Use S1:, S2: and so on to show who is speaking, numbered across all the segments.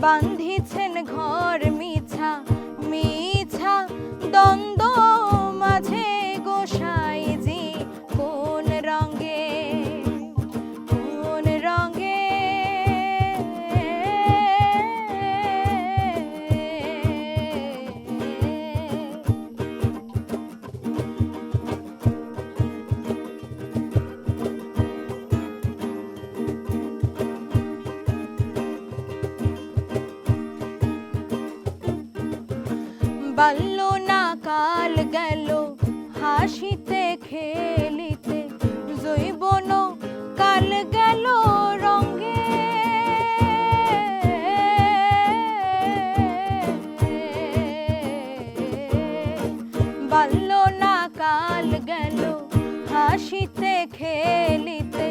S1: বাঁধিছেন ঘর মিছা মিছা দন বাল্য না কাল গেল, হাসিতে খেলিতে জৈবন কাল গেল রঙ্গে বাল্য না কাল গেল, হাসিতে খেলিতে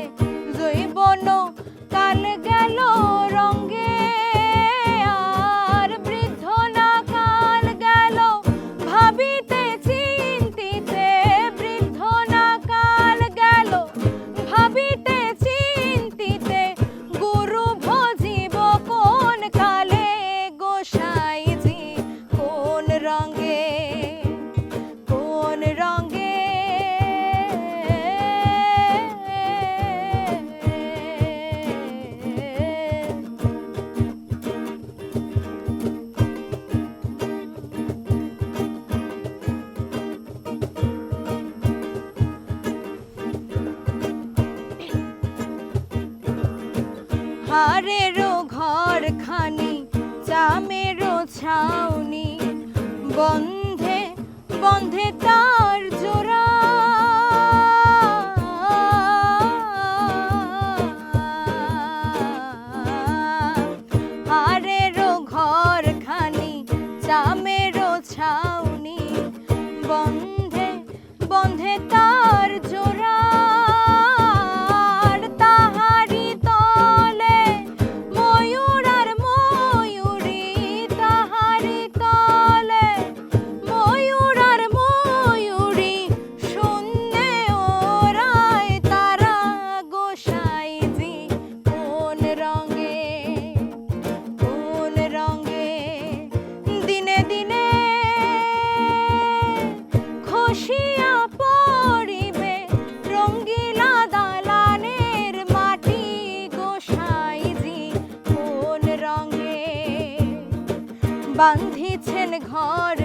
S1: হারেরও ঘর খানি চামেরও ছাউনি, বন্ধে বন্ধে তার জোড়া। হারেরও ঘর খানি চামেরও ছাউনি, বন্ধে বন্ধে তার জোড়া। বাঁধিছেন ঘর